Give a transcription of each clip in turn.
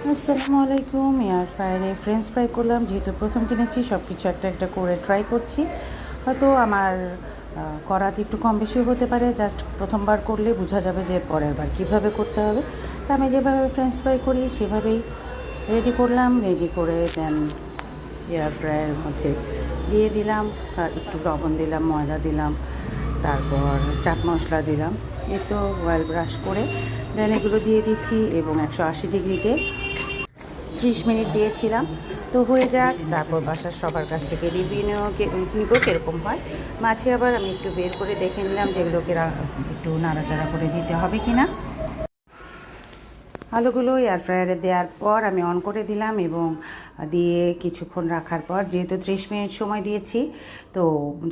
আসসালামু আলাইকুম air ফ্রায়ারে French fry করলাম। যেহেতু প্রথম কিনেছি সব কিছু একটা একটা করে ট্রাই করছি। হয়তো আমার করাতে একটু কম বেশি হতে পারে। জাস্ট প্রথমবার করলে বোঝা যাবে যে পরের বার কীভাবে করতে হবে। তা আমি যেভাবে ফ্রেঞ্চ ফ্রাই করি, সেভাবেই রেডি করলাম। রেডি করে দেন এয়ার ফ্রায়ারের মধ্যে দিয়ে দিলাম একটু লবণ দিলাম, ময়দা দিলাম, তারপর চাট মশলা দিলাম। এই তো অয়েল ব্রাশ করে দেন এগুলো দিয়ে দিচ্ছি এবং একশো আশি ডিগ্রিতে ত্রিশ মিনিট দিয়েছিলাম। তো হয়ে যাক, তারপর বাসার সবার কাছ থেকে রিভিউ নিব কীরকম হয়। মাঝে আবার আমি একটু বের করে দেখে নিলাম যেগুলোকে একটু নাড়াচাড়া করে দিতে হবে কি না আলুগুলো এয়ার ফ্রায়ারে দেওয়ার পর আমি অন করে দিলাম এবং দিয়ে কিছুক্ষণ রাখার পর, যেহেতু ত্রিশ মিনিট সময় দিয়েছি, তো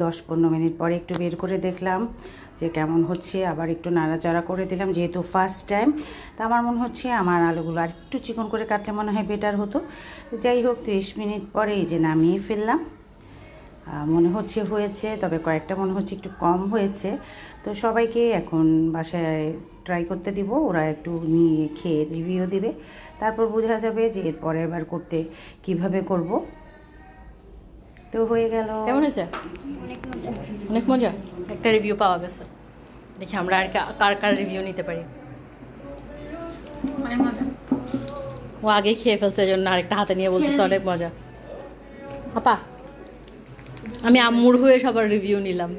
দশ পনেরো মিনিট পরে একটু বের করে দেখলাম। যে কেমন হচ্ছে, আবার একটু নাড়াচাড়া করে দিলাম যেহেতু ফার্স্ট টাইম তা আমার মনে হচ্ছে আমার আলুগুলো আর একটু চিকন করে কাটলে মনে হয় বেটার হতো। যাই হোক, ত্রিশ মিনিট পরে এই যে নামিয়ে ফেললাম। মনে হচ্ছে হয়েছে, তবে কয়েকটা মনে হচ্ছে একটু কম হয়েছে। তো সবাইকে এখন বাসায় ট্রাই করতে দিব, ওরা একটু নিয়ে খেয়ে রিভিউ দিবে। তারপর বোঝা যাবে যে এর পরের বার করতে কীভাবে করব। তো হয়ে গেল। কেমন হয়েছে? অনেক মজা। একটা রিভিউ পাওয়া গেছে। দেখি আমরা আর কার কার রিভিউ নিতে পারি। অনেক মজা। ও আগে খেয়ে ফেলছে জন্য আরেকটা হাতে নিয়ে বলতেছে অনেক মজা। আপা আমি আম্মুর হয়ে সবার রিভিউ নিলাম।